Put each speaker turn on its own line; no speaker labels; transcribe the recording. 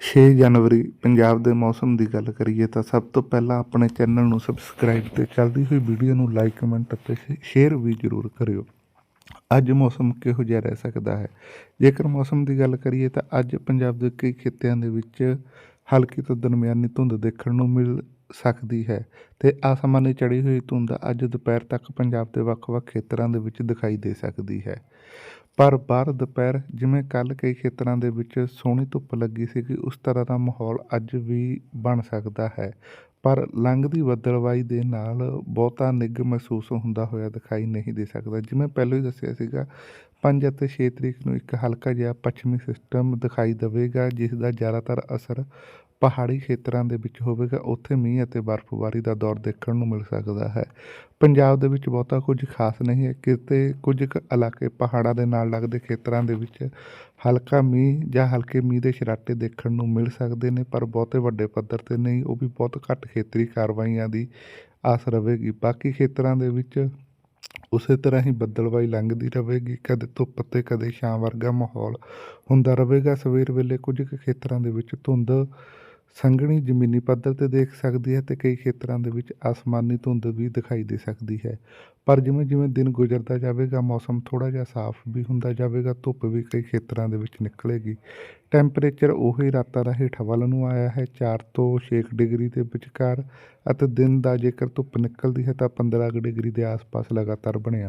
6 ਜਨਵਰੀ ਪੰਜਾਬ ਦੇ ਮੌਸਮ ਦੀ ਗੱਲ ਕਰੀਏ ਤਾਂ ਸਭ ਤੋਂ ਪਹਿਲਾਂ ਆਪਣੇ ਚੈਨਲ ਨੂੰ ਸਬਸਕ੍ਰਾਈਬ ਤੇ ਚੱਲਦੀ ਹੋਈ ਵੀਡੀਓ ਨੂੰ ਲਾਈਕ ਕਮੈਂਟ ਅਤੇ ਸ਼ੇਅਰ ਵੀ ਜ਼ਰੂਰ ਕਰਿਓ। ਅੱਜ ਮੌਸਮ ਕਿਹੋ ਜਿਹਾ ਰਹਿ ਸਕਦਾ ਹੈ? ਜੇਕਰ ਮੌਸਮ ਦੀ ਗੱਲ ਕਰੀਏ ਤਾਂ ਅੱਜ ਪੰਜਾਬ ਦੇ ਕਈ ਖਿੱਤਿਆਂ ਦੇ ਵਿੱਚ ਹਲਕੀ ਤੋਂ ਦਰਮਿਆਨੀ ਧੁੰਦ ਦੇਖਣ ਨੂੰ ਮਿਲ ਸਕਦੀ ਹੈ ਤੇ ਆਸਮਾਨੀ ਚੜ੍ਹੀ ਹੋਈ ਧੁੰਦ ਅੱਜ ਦੁਪਹਿਰ ਤੱਕ ਪੰਜਾਬ ਦੇ ਵੱਖ-ਵੱਖ ਖੇਤਰਾਂ ਦੇ ਵਿੱਚ ਦਿਖਾਈ ਦੇ ਸਕਦੀ ਹੈ। ਪਰ ਬਾਹਰ ਦੁਪਹਿਰ, ਜਿਵੇਂ ਕੱਲ ਕਈ ਖੇਤਰਾਂ ਦੇ ਵਿੱਚ ਸੋਹਣੀ ਧੁੱਪ ਲੱਗੀ ਸੀਗੀ ਉਸ ਤਰ੍ਹਾਂ ਦਾ ਮਾਹੌਲ ਅੱਜ ਵੀ ਬਣ ਸਕਦਾ ਹੈ। ਪਰ ਲੰਘਦੀ ਬੱਦਲਵਾਈ ਦੇ ਨਾਲ ਬਹੁਤਾ ਨਿੱਘ ਮਹਿਸੂਸ ਹੁੰਦਾ ਹੋਇਆ ਦਿਖਾਈ ਨਹੀਂ ਦੇ ਸਕਦਾ। ਜਿਵੇਂ ਪਹਿਲਾਂ ਹੀ ਦੱਸਿਆ ਸੀਗਾ 5 ਅਤੇ 6 ਤਰੀਕ ਨੂੰ ਇੱਕ ਹਲਕਾ ਜਿਹਾ ਪੱਛਮੀ ਸਿਸਟਮ ਦਿਖਾਈ ਦੇਵੇਗਾ, ਜਿਸ ਦਾ ਜ਼ਿਆਦਾਤਰ ਅਸਰ ਪਹਾੜੀ ਖੇਤਰਾਂ ਦੇ ਵਿੱਚ ਹੋਵੇਗਾ। ਉੱਥੇ ਮੀਂਹ ਅਤੇ ਬਰਫ਼ਬਾਰੀ ਦਾ ਦੌਰ ਦੇਖਣ ਨੂੰ ਮਿਲ ਸਕਦਾ ਹੈ। ਪੰਜਾਬ ਦੇ ਵਿੱਚ ਬਹੁਤਾ ਕੁਝ ਖਾਸ ਨਹੀਂ ਹੈ। ਕਿਤੇ ਕੁਝ ਕੁ ਇਲਾਕੇ ਪਹਾੜਾਂ ਦੇ ਨਾਲ ਲੱਗਦੇ ਖੇਤਰਾਂ ਦੇ ਵਿੱਚ ਹਲਕਾ ਮੀਂਹ ਜਾਂ ਹਲਕੇ ਮੀਂਹ ਦੇ ਛਰਾਟੇ ਦੇਖਣ ਨੂੰ ਮਿਲ ਸਕਦੇ ਨੇ, ਪਰ ਬਹੁਤੇ ਵੱਡੇ ਪੱਧਰ ਤੇ ਨਹੀਂ। ਉਹ ਵੀ ਬਹੁਤ ਘੱਟ ਖੇਤਰੀ ਕਾਰਵਾਈਆਂ ਦੀ ਆਸ ਰਹੇਗੀ ਬਾਕੀ ਖੇਤਰਾਂ ਦੇ ਵਿੱਚ ਉਸੇ ਤਰ੍ਹਾਂ ਹੀ ਬੱਦਲਵਾਈ ਲੰਘਦੀ ਰਹੇਗੀ, ਕਦੇ ਧੁੱਪ ਅਤੇ ਕਦੇ ਛਾਂ ਵਰਗਾ ਮਾਹੌਲ ਹੁੰਦਾ ਰਹੇਗਾ। ਸਵੇਰ ਵੇਲੇ ਕੁਝ ਕੁ ਖੇਤਰਾਂ ਦੇ ਵਿੱਚ ਧੁੰਦ ਸੰਘਣੀ ਜ਼ਮੀਨੀ ਪੱਧਰ ਤੇ ਦੇਖ ਸਕਦੀ ਹੈ ਤੇ ਕਈ ਖੇਤਰਾਂ ਦੇ ਵਿੱਚ ਆਸਮਾਨੀ ਧੁੰਦ ਵੀ ਦਿਖਾਈ ਦੇ ਸਕਦੀ ਹੈ। ਪਰ ਜਿਵੇਂ ਜਿਵੇਂ ਦਿਨ ਗੁਜ਼ਰਦਾ ਜਾਵੇਗਾ, ਮੌਸਮ ਥੋੜਾ ਜਿਹਾ ਸਾਫ਼ ਵੀ ਹੁੰਦਾ ਜਾਵੇਗਾ, ਧੁੱਪ ਵੀ ਕਈ ਖੇਤਰਾਂ ਦੇ ਵਿੱਚ ਨਿਕਲੇਗੀ। ਟੈਂਪਰੇਚਰ ਉਹੀ ਰਾਤਾਂ ਦਾ ਹੇਠਾਂ ਵੱਲ ਨੂੰ ਆਇਆ ਹੈ 4 ਤੋਂ 6 ਡਿਗਰੀ ਦੇ ਵਿਚਕਾਰ ਅਤੇ ਦਿਨ ਦਾ ਜੇਕਰ ਧੁੱਪ ਨਿਕਲਦੀ ਹੈ ਤਾਂ 15 ਕੁ ਡਿਗਰੀ ਦੇ ਆਸ-ਪਾਸ ਲਗਾਤਾਰ ਬਣਿਆ